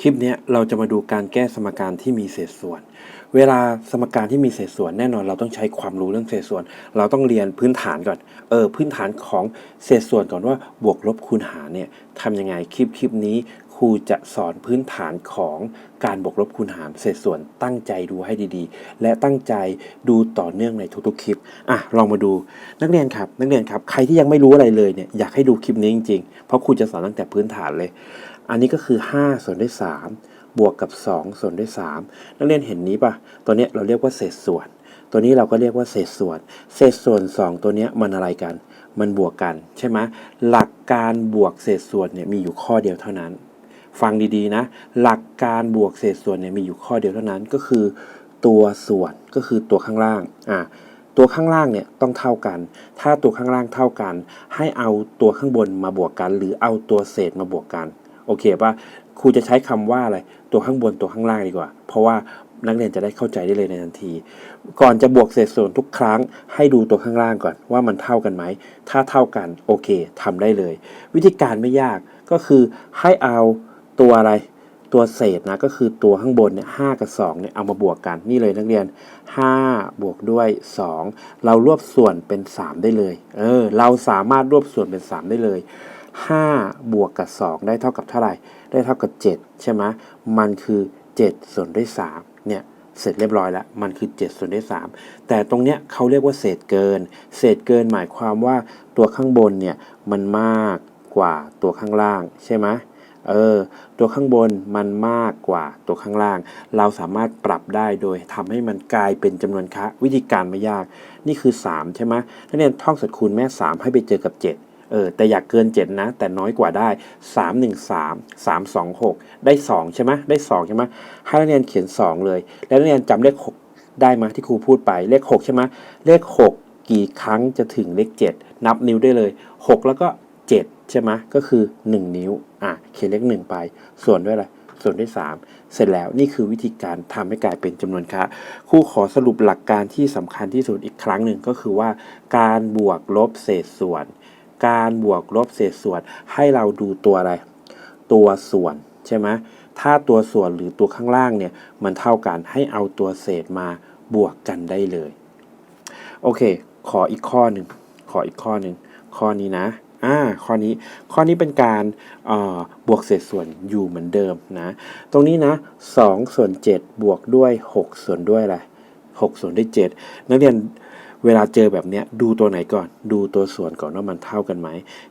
คลิปนี้เราจะมาดูการแก้สมการที่มีเศษส่วน เวลาสมการที่มีเศษส่วนแน่นอนเราต้องใช้ความรู้เรื่องเศษส่วน เราต้องเรียนพื้นฐานก่อน เออพื้นฐานของเศษส่วนก่อนว่าบวกลบคูณหารเนี่ยทำยังไงคลิปคลิปนี้ครูจะสอนพื้นฐานของการบวกลบคูณหารเศษส่วนตั้งใจดูให้ดีๆ และตั้งใจดูต่อเนื่องในทุกๆคลิปอะลองมาดูนักเรียนครับ นักเรียนครับใครที่ยังไม่รู้อะไรเลยเนี่ยอยากให้ดูคลิปนี้จริงๆเพราะครูจะสอนตั้งแต่พื้นฐานเลย อันนี้ก็คือ 5 ส่วนด้วย 3 บวกกับ 2 ส่วนด้วย 3 นักเรียนเห็นนี้ปะตัวเนี้ยเราเรียกว่าเศษส่วน ตัวนี้เราก็เรียกว่าเศษส่วน เศษส่วน 2 ตัวเนี้ยมันอะไรกัน มันบวกกันใช่ไหมหลักการบวกเศษส่วนเนี่ยมีอยู่ข้อเดียวเท่านั้น ฟังดีๆนะ หลักการบวกเศษส่วนเนี่ยมีอยู่ข้อเดียวเท่านั้นก็คือ ตัวส่วนก็คือตัวข้างล่างอะตัวข้างล่างเนี่ยต้องเท่ากัน ถ้าตัวข้างล่างเท่ากัน ให้เอาตัวข้างบนมาบวกกัน หรือเอาตัวเศษมาบวกกัน อเคป่ะครูจะใช้คำว่าอะไรตัวข้างบนตัวข้างล่างดีกว่า เพราะว่านักเรียนจะได้เข้าใจได้เลยในทันที ก่อนจะบวกเศษส่วนทุกครั้งให้ดูตัวข้างล่างก่อน ว่ามันเท่ากันไหม ถ้าเท่ากันโอเคทำได้เลย วิธีการไม่ยากก็คือให้เอาตัวอะไรตัวเศษนะก็คือตัวข้างบนเนี่ยหกับ2เนี่ยเอามาบวกกันนี่เลยนักเรียน 5 บวกด้วย 2 เรารวบส่วนเป็น 3 ได้เลย เออ เราสามารถรวบส่วนเป็น 3 ได้เลย 5 บวกกับ 2 ได้เท่ากับเท่าไหร่ ได้เท่ากับ 7 ใช่ไหมมันคือ 7 ส่วนด้วย 3 เนี่ย เสร็จเรียบร้อยแล้ว มันคือ 7 ส่วนด้วย 3 แต่ตรงเนี้ยเขาเรียกว่าเศษเกิน เศษเกินหมายความว่าตัวข้างบนเนี่ย มันมากกว่าตัวข้างล่าง ใช่ไหมเออ ตัวข้างบนมันมากกว่าตัวข้างล่าง เราสามารถปรับได้โดยทำให้มันกลายเป็นจำนวนคะ วิธีการไม่ยาก นี่คือ 3 ใช่ไหมนักเรียนท่องสัดคูณแม่ 3 ให้ไปเจอกับ 7 เออแต่อยากเกิน 7 นะ แต่น้อยกว่าได้ 3 1 3 3 2 6 ได้ 2 ใช่ไหมได้ 2 ใช่ไหมให้นักเรียนเขียน 2 เลย แล้วนักเรียนจำเลข 6 ได้ไหมที่ครูพูดไปเลข 6 ใช่ไหมเลข 6 กี่ครั้งจะถึงเลข 7 นับนิ้วได้เลย 6 แล้วก็ 7 ใช่ไหมก็คือ 1 นิ้วอะเขียนเลข 1 ไป ส่วนด้วยอะไรส่วนด้วย 3 เสร็จแล้วนี่คือวิธีการทำให้กลายเป็นจำนวนค่ะครูขอสรุปหลักการที่สำคัญที่สุดอีกครั้งหนึ่งก็คือว่า การบวกลบเศษส่วน การบวกลบเศษส่วน ให้เราดูตัวอะไร ตัวส่วนใช่ไหมถ้าตัวส่วนหรือตัวข้างล่างเนี่ยมันเท่ากันให้เอาตัวเศษมาบวกกันได้เลย โอเค ขออีกข้อหนึ่งขออีกข้อหนึ่งข้อนี้นะอ่าข้อนี้ข้อนี้เป็นการบวกเศษส่วนอยู่เหมือนเดิมนะ ตรงนี้นะ2ส่วน7บวกด้วย 6 ส่วนด้วยอะไร6ส่วนด้วย 7 นักเรียน เวลาเจอแบบเนี้ยดูตัวไหนก่อน ดูตัวส่วนก่อนว่ามันเท่ากันไหม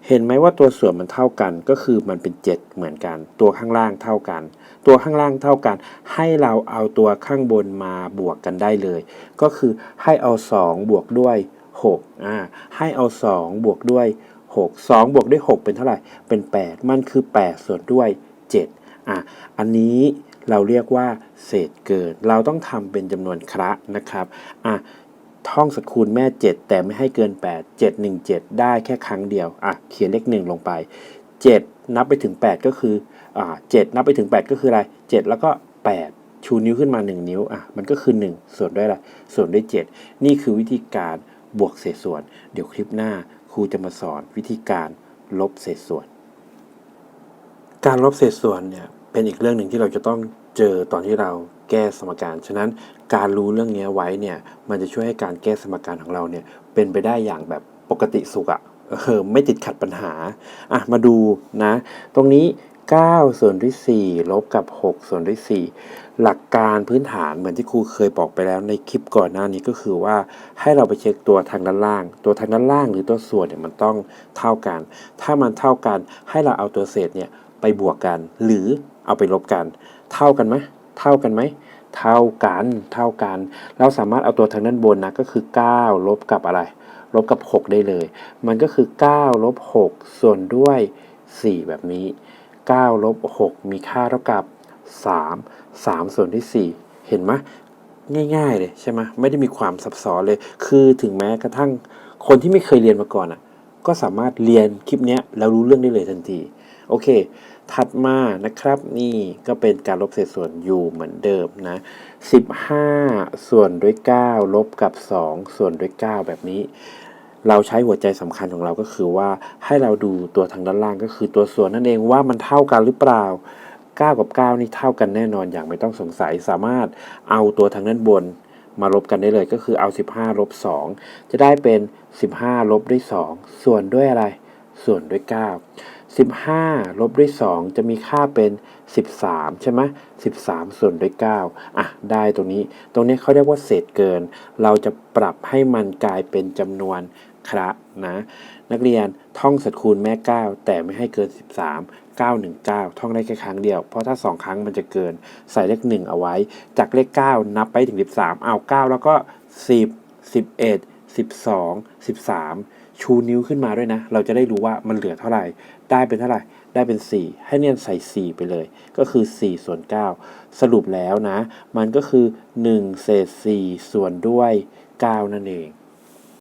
เห็นไหมว่าตัวส่วนมันเท่ากันก็คือมันเป็น 7 เหมือนกัน ตัวข้างล่างเท่ากัน ตัวข้างล่างเท่ากัน ให้เราเอาตัวข้างบนมาบวกกันได้เลย ก็คือให้เอา 2 บวกด้วย6อ่าให้เอา 2 บวกด้วย 6 2 บวกด้วย 6 เป็นเท่าไหร่ เป็น 8 มันคือ 8 ส่วนด้วย 7อะอันนี้เราเรียกว่าเศษเกิน เราต้องทำเป็นจำนวนคระนะครับอะ ท่องสกุลแม่ 7 แต่ไม่ให้เกิน 8 7 1 7 ได้แค่ครั้งเดียวอะเขียนเลข1ลงไป 7 นับไปถึง 8 ก็คืออ่า7นับไปถึง 8 ก็คืออะไร 7 แล้วก็ 8 ชูนิ้วขึ้นมา 1 นิ้วอะมันก็คือ 1 ส่วนด้วยอะไรส่วนด้วย 7 นี่คือวิธีการบวกเศษส่วน เดี๋ยวคลิปหน้าครูจะมาสอนวิธีการลบเศษส่วน การลบเศษส่วนเนี่ยเป็นอีกเรื่องหนึ่งที่เราจะต้องเจอตอนที่เรา แก้สมการ ฉะนั้นการรู้เรื่องนี้ไว้เนี่ยมันจะช่วยให้การแก้สมการของเราเนี่ยเป็นไปได้อย่างแบบปกติสุขอะเออไม่ติดขัดปัญหาอะมาดูนะ ตรงนี้9ส่วนด้วย4ลบกับ 6 ส่วนด้วย4หลักการพื้นฐานเหมือนที่ครูเคยบอกไปแล้วในคลิปก่อนหน้านี้ก็คือว่าให้เราไปเช็คตัวทางด้านล่าง ตัวทางด้านล่างหรือตัวส่วนเนี่ยมันต้องเท่ากัน ถ้ามันเท่ากันให้เราเอาตัวเศษเนี่ยไปบวกกัน หรือเอาไปลบกัน เท่ากันไหม เท่ากันไหม เท่ากัน เท่ากัน เราสามารถเอาตัวทางด้านบนนะก็คือ 9 ลบกับอะไร ลบกับ 6 ได้เลย มันก็คือ 9 ลบ 6 ส่วนด้วย 4 แบบนี้ 9 ลบ 6 มีค่าเท่ากับ 3 3 ส่วนที่ 4 เห็นไหมง่ายๆเลยใช่ไหมไม่ได้มีความซับซ้อนเลย คือถึงแม้กระทั่งคนที่ไม่เคยเรียนมาก่อนอะ ก็สามารถเรียนคลิปเนี้ยแล้วรู้เรื่องได้เลยทันที โอเค ถัดมานะครับนี่ก็เป็นการลบเศษส่วนอยู่เหมือนเดิมนะ 15 ส่วนด้วย 9 ลบกับ 2 ส่วนด้วย 9 แบบนี้ เราใช้หัวใจสำคัญของเราก็คือว่าให้เราดูตัวทางด้านล่างก็คือตัวส่วนนั่นเองว่ามันเท่ากันหรือเปล่า9 กับ 9 นี่เท่ากันแน่นอนอย่างไม่ต้องสงสัยสามารถเอาตัวทางด้านบนมาลบกันได้เลยก็คือเอา 15 ลบ 2 จะได้เป็น 15 ลบด้วย 2 ส่วนด้วยอะไร ส่วนด้วย 9 15 ลบด้วย 2 จะมีค่าเป็น 13 ใช่ไหม13 ส่วนด้วย 9 อะ ได้ตรงนี้ ตรงนี้เขาเรียกว่าเศษเกิน เราจะปรับให้มันกลายเป็นจำนวนคระนะ นักเรียนท่องสัตคูณแม่ 9 แต่ไม่ให้เกิน 13 919 ท่องได้แค่ครั้งเดียว เพราะถ้า 2 ครั้งมันจะเกิน ใส่เลข 1 เอาไว้ จากเลข 9 นับไปถึง 13 เอา 9 แล้วก็ 10 11 12 13 ชูนิ้วขึ้นมาด้วยนะ เราจะได้รู้ว่ามันเหลือเท่าไหร่ ได้เป็นเท่าไหร่ ได้เป็น 4 ให้เนียนใส่ 4 ไปเลย ก็คือ 4 ส่วน 9 สรุปแล้วนะ มันก็คือ 1 เศษ 4 ส่วนด้วย 9 นั่นเอง